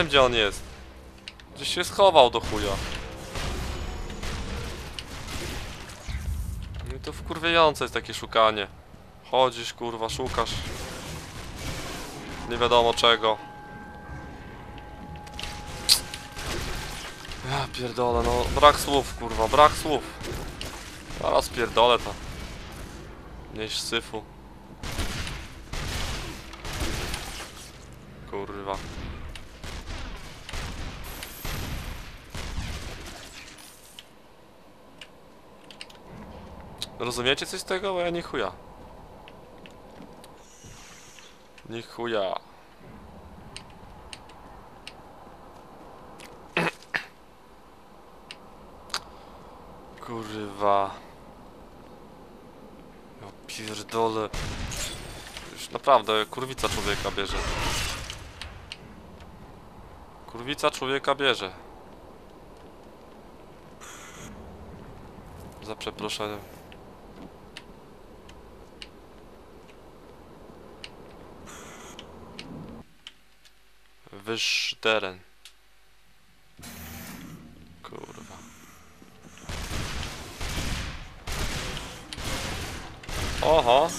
wiem gdzie on jest. Gdzieś się schował do chuja. No i to wkurwiające jest takie szukanie. Chodzisz kurwa, szukasz. Nie wiadomo czego. Ja pierdolę, no brak słów kurwa, brak słów. Zaraz pierdolę to. Mniejsz syfu. Kurwa. Rozumiecie coś z tego? Bo ja nie chuja. Nie chuja. Kurwa. Ja pierdolę. Już naprawdę kurwica człowieka bierze. Kurwica człowieka bierze. Za przeproszeniem. Wyższy teren. Kurwa. Oho.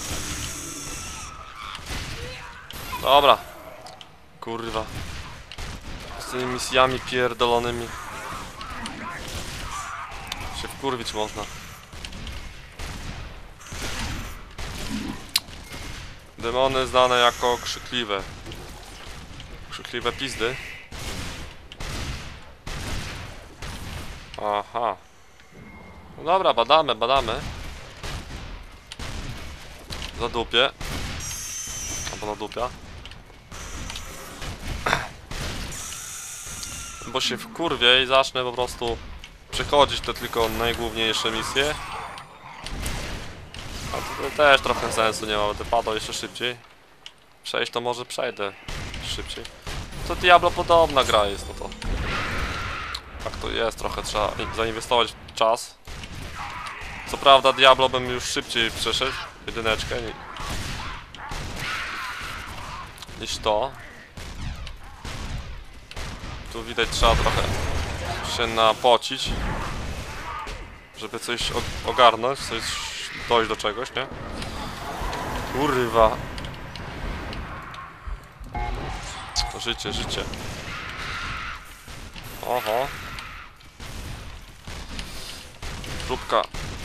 Dobra. Kurwa. Z tymi misjami pierdolonymi. Się wkurwić można. Demony znane jako krzykliwe. Krzykliwe pizdy. Aha. No dobra, badamy, badamy. Za dupie. Albo na dupia. Bo się wkurwię i zacznę po prostu przechodzić te tylko najgłówniejsze misje. A to też trochę sensu nie ma, będę padał jeszcze szybciej. Przejść to może przejdę szybciej. To Diablo podobna gra jest, no to. Tak to jest, trochę trzeba zainwestować czas. Co prawda Diablo bym już szybciej przeszedł, jedyneczkę, ni- niż to. Tu widać trzeba trochę się napocić, żeby coś ogarnąć, coś dojść do czegoś, nie? Kurwa. Życie, życie. Oho. Próbka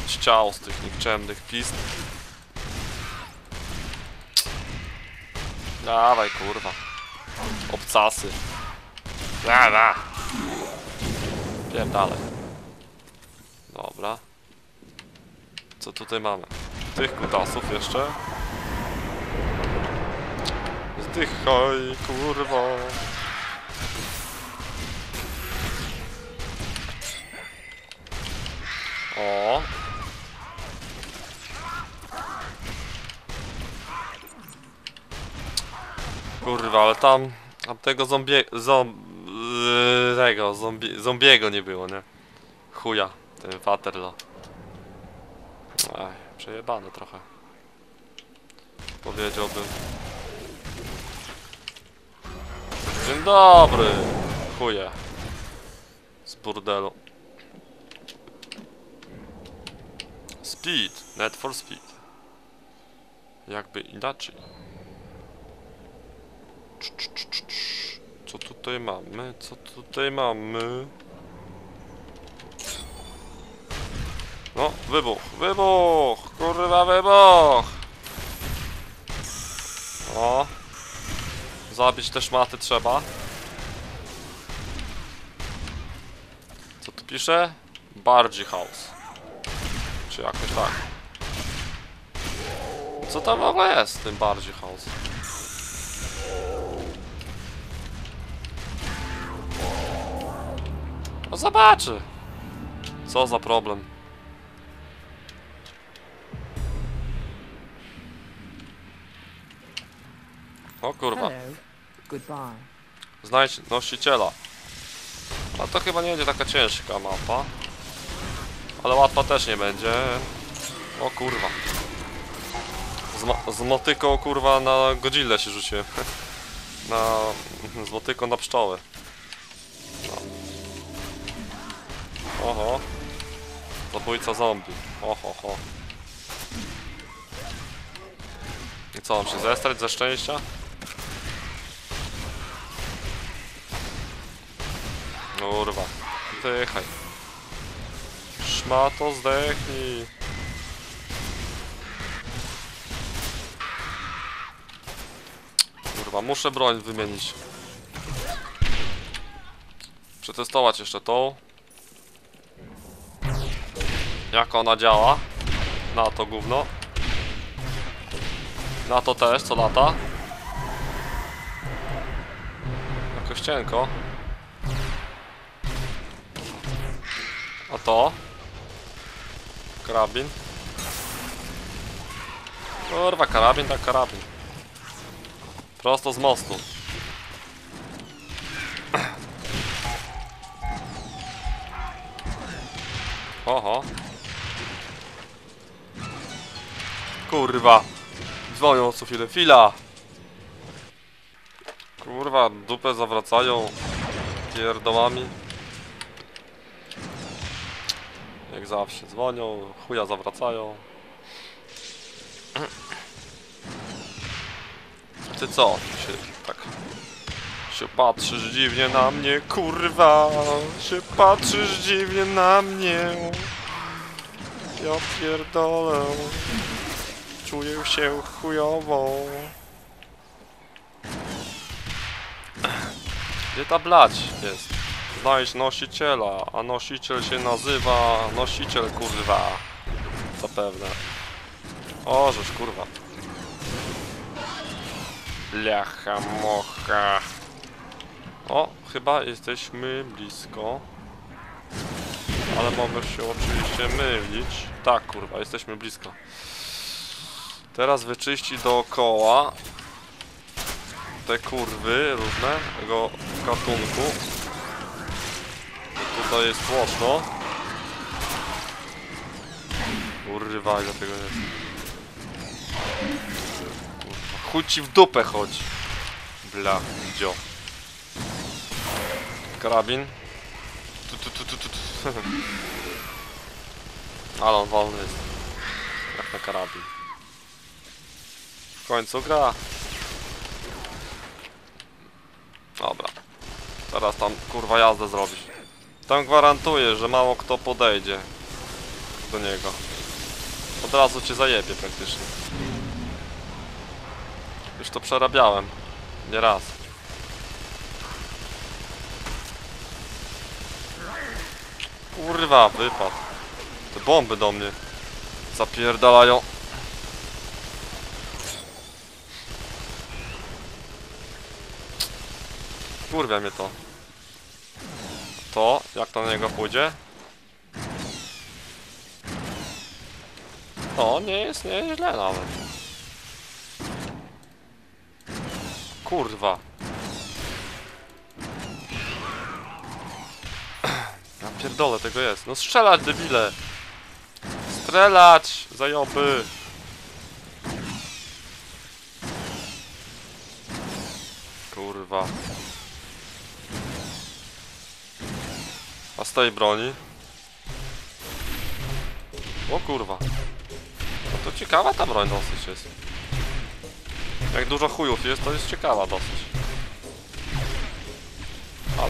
ściał z tych nikczemnych pizd. Dawaj, kurwa. Obcasy. Dawa. Pierdalej. Dobra. Co tutaj mamy? Tych kutasów jeszcze. Zdychaj, kurwa. O. Kurwa, ale tam, tam tego zombie, zom, yy, tego, zombie, zombiego nie było, nie? Chuja, ten Waterloo. Ej, przejebane trochę. Powiedziałbym. Dzień dobry! Chuje. Z burdelu. Speed. Net for speed. Jakby inaczej. Cz, cz, cz, cz, cz. Co tutaj mamy? Co tutaj mamy? No, wybuch, wybuch! Kurwa, wybuch! O! Zabić te szmaty trzeba. Co tu pisze? Bardziej House. Czy jakoś tak. Co tam w ogóle jest tym bardziej House? No zobaczy. Co za problem. O kurwa. Hello. Znajdź nosiciela. A to chyba nie będzie taka ciężka mapa. Ale łatwa też nie będzie. O kurwa. Z, z motyką kurwa na Godzilla się rzuciłem. Na... z motyką na pszczoły. No. Oho. Zabójca zombie. Oho, ho. I co, mam się zestrać ze szczęścia? Kurwa. Zdychaj. Szmato, zdechnij. Kurwa, muszę broń wymienić. Przetestować jeszcze tą. Jak ona działa. Na to gówno. Na to też, co lata. Jakoś cienko. A to? Karabin. Kurwa, karabin tak karabin. Prosto z mostu. Oho. Kurwa. Dzwonią co chwilę. Chwila. Kurwa, dupę zawracają pierdołami. Jak zawsze dzwonią, chuja zawracają. Ty co? Się tak się patrzysz dziwnie na mnie, kurwa. Się patrzysz dziwnie na mnie. Ja pierdolę. Czuję się chujowo. Gdzie ta blać jest? Znajdź nosiciela, a nosiciel się nazywa nosiciel kurwa. Zapewne. O, żeż kurwa. Blacha mocha. O, chyba jesteśmy blisko. Ale mogę się oczywiście mylić. Tak, kurwa, jesteśmy blisko. Teraz wyczyści dookoła te kurwy różne tego gatunku. Tutaj jest tłoczno. Kurwa, ile tego jest. Chuj ci w dupę chodź. Bla, dzio. Karabin. Tu, tu, tu, tu, tu, tu. Ale on wolny jest. Jak na karabin. W końcu gra. Dobra. Teraz tam kurwa jazdę zrobisz. Tam gwarantuję, że mało kto podejdzie do niego. Od razu cię zajebie praktycznie. Już to przerabiałem. Nie raz. Kurwa, wypadł. Te bomby do mnie zapierdalają. Kurwia mnie to. To, jak to na niego pójdzie? O, nie jest nieźle nawet. Kurwa. Ja pierdolę, tego jest. No strzelać, debile! Strzelać! Zajoby! Kurwa. A z tej broni? O kurwa. No to ciekawa ta broń dosyć jest. Jak dużo chujów jest, to jest ciekawa dosyć.